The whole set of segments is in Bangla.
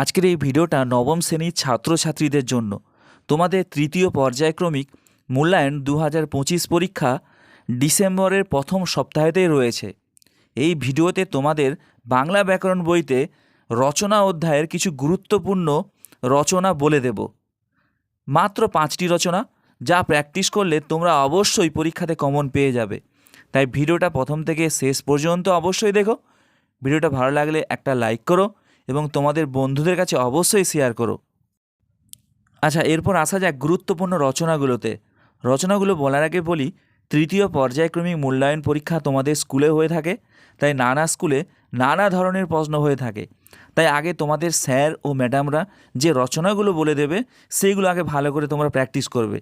আজকের এই ভিডিওটা নবম শ্রেণির ছাত্রছাত্রীদের জন্য। তোমাদের তৃতীয় পর্যায়ক্রমিক মূল্যায়ন দু হাজার পঁচিশ পরীক্ষা ডিসেম্বরের প্রথম সপ্তাহেতেই রয়েছে। এই ভিডিওতে তোমাদের বাংলা ব্যাকরণ বইতে রচনা অধ্যায়ের কিছু গুরুত্বপূর্ণ রচনা বলে দেব। মাত্র পাঁচটি রচনা, যা প্র্যাকটিস করলে তোমরা অবশ্যই পরীক্ষাতে কমন পেয়ে যাবে। তাই ভিডিওটা প্রথম থেকে শেষ পর্যন্ত অবশ্যই দেখো। ভিডিওটা ভালো লাগলে একটা লাইক করো এবং তোমাদের বন্ধুদের কাছে অবশ্যই শেয়ার করো। আচ্ছা এরপর আসা যাক গুরুত্বপূর্ণ রচনাগুলোতে। রচনাগুলো বলার আগে বলি, তৃতীয় পর্যায়ক্রমিক মূল্যায়ন পরীক্ষা তোমাদের স্কুলে হয়ে থাকে, তাই নানা স্কুলে নানা ধরনের প্রশ্ন হয়ে থাকে। তাই আগে তোমাদের স্যার ও ম্যাডামরা যে রচনাগুলো বলে দেবে সেইগুলো আগে ভালো করে তোমরা প্র্যাকটিস করবে।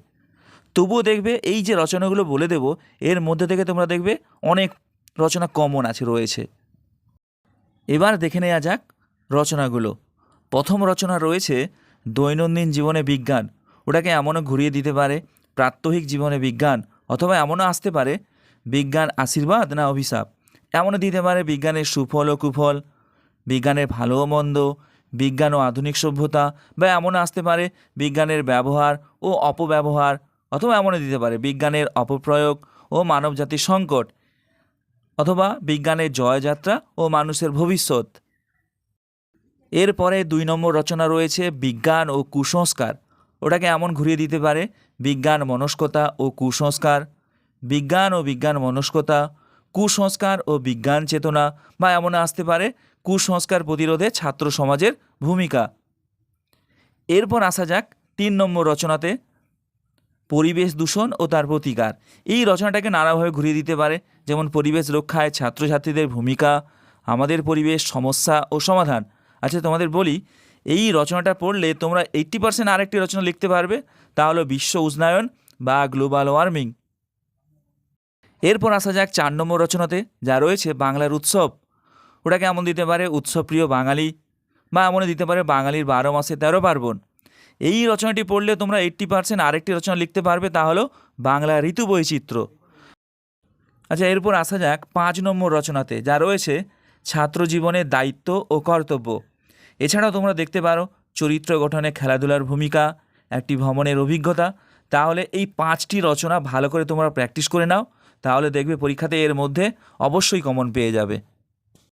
তবুও দেখবে এই যে রচনাগুলো বলে দেব, এর মধ্যে থেকে তোমরা দেখবে অনেক রচনা কমন আছে রয়েছে। এবার দেখে নেওয়া যাক রচনাগুলো। প্রথম রচনা রয়েছে, দৈনন্দিন জীবনে বিজ্ঞান। ওটাকে এমনও ঘুরিয়ে দিতে পারে, প্রাত্যহিক জীবনে বিজ্ঞান, অথবা এমনও আসতে পারে, বিজ্ঞান আশীর্বাদ না অভিশাপ। এমনও দিতে পারে, বিজ্ঞানের সুফল ও কুফল, বিজ্ঞানের ভালো মন্দ, বিজ্ঞান ও আধুনিক সভ্যতা, বা এমনও আসতে পারে, বিজ্ঞানের ব্যবহার ও অপব্যবহার, অথবা এমনও দিতে পারে, বিজ্ঞানের অপপ্রয়োগ ও মানবজাতির সংকট, অথবা বিজ্ঞানের জয়যাত্রা ও মানুষের ভবিষ্যৎ। এরপরে দুই নম্বর রচনা রয়েছে বিজ্ঞান ও কুসংস্কার। ওটাকে এমন ঘুরিয়ে দিতে পারে, বিজ্ঞান মনস্কতা ও কুসংস্কার। বিজ্ঞান ও বিজ্ঞান মনস্কতা, কুসংস্কার ও বিজ্ঞান চেতনা বা এমন আসতে পারে, কুসংস্কার প্রতিরোধে ছাত্র সমাজের ভূমিকা। এরপর আসা যাক তিন নম্বর রচনাতে, পরিবেশ দূষণ ও তার প্রতিকার। এই রচনাটাকে নানাভাবে ঘুরিয়ে দিতে পারে, যেমন পরিবেশ রক্ষায় ছাত্রছাত্রীদের ভূমিকা, আমাদের পরিবেশ সমস্যা ও সমাধান। আচ্ছা তোমাদের বলি, এই রচনাটা পড়লে তোমরা এইট্টি পার্সেন্ট আরেকটি রচনা লিখতে পারবে, তা হলো বিশ্ব উষ্ণায়ন বা গ্লোবাল ওয়ার্মিং। এরপর আসা যাক চার নম্বর রচনাতে, যা রয়েছে বাংলার উৎসব। ওটাকে এমন দিতে পারে, উৎসবপ্রিয় বাঙালি, বা এমন দিতে পারে বাঙালির বারো মাসে তেরো পার্বণ। এই রচনাটি পড়লে তোমরা এইট্টি পার্সেন্ট আরেকটি রচনা লিখতে পারবে, তা হলো বাংলা ঋতু বৈচিত্র্য। আচ্ছা এরপর আসা যাক পাঁচ নম্বর রচনাতে, যা রয়েছে ছাত্র জীবনের দায়িত্ব ও কর্তব্য। এছাড়াও তোমরা দেখতে পারো, চরিত্র গঠনে খেলাধুলার ভূমিকা, একটি ভ্রমণের অভিজ্ঞতা। তাহলে এই পাঁচটি রচনা ভালো করে তোমরা প্র্যাকটিস করে নাও। তাহলে দেখবে পরীক্ষাতে এর মধ্যে অবশ্যই কমন পেয়ে যাবে।